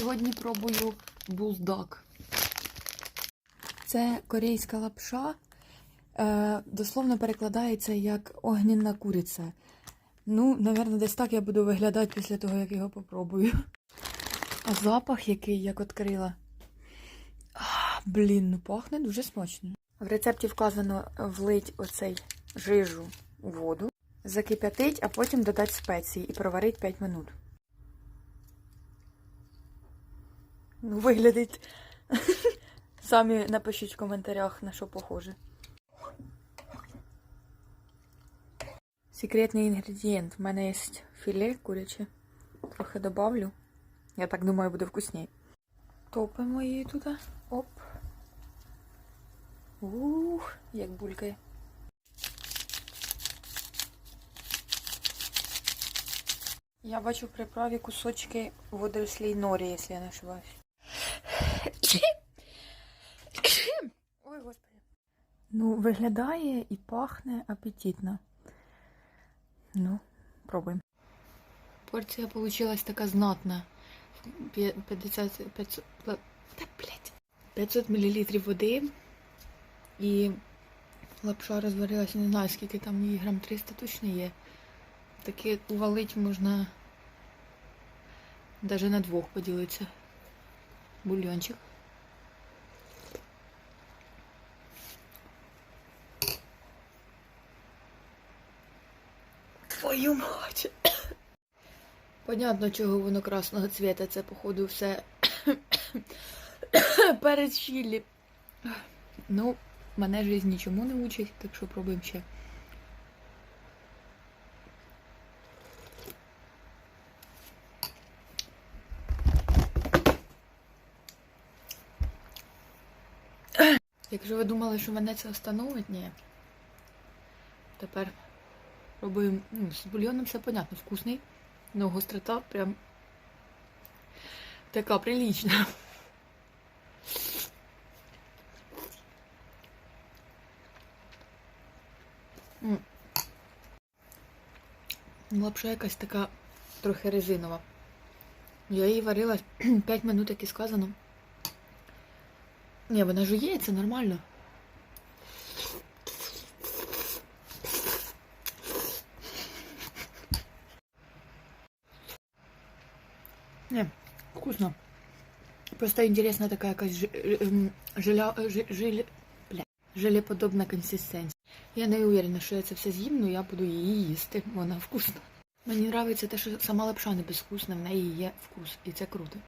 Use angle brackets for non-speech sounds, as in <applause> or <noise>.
Сьогодні пробую булдак. Це корейська лапша. Е, дословно перекладається як огнінна куриця. Ну, напевно, десь так я буду виглядати після того, як його попробую. А запах який, як відкрила. А, блін, ну пахне дуже смачно. В рецепті вказано влить оцей жижу у воду, закип'ятить, а потім додати спеції і проварить 5 минут. Виглядить. Самі напишіть в коментарях, на що похоже. Секретний інгредієнт. У мене є філе куряче. Трохи добавлю. Я так думаю, буде вкусніше. Топимо її туди. Оп. Ух, як булькає. Я бачу в приправі кусочки водорослей норі, якщо я не ошибаюсь. Ну, виглядає і пахне апетитно. Ну, пробуємо. Порція получилась така знатна. П'я- 50, 500, та, блядь, 500 мл води. І лапша розварилася, не знаю, скільки там її, грам 300 точно є. Таке увалить можна навіть на двох поділитися. Бульйончик. Твою мать. Понятно, чого воно красного цвіта. Це, походу, все перед чилі. Ну, мене жизнь нічому не учить, так що пробуємо ще. Якщо ви думали, що мене це остановить, ні. Тепер пробуємо. Ну, з бульйоном все понятно, вкусний. Но гострота прям така прилична. Лапша якась така трохи резинова. Я її варила <clears throat> 5 минут, як і сказано. Ні, вона жується нормально. Не, вкусно. Просто интересная така якась желя, ем, жиля, жи- жиль, бля, желеподобна консистенція. Я не уверена, що я це все з'їм, але я буду її їсти. Вона вкусна. Мені подобається те, що сама лапша не безвкусна, в неї є вкус, і це круто.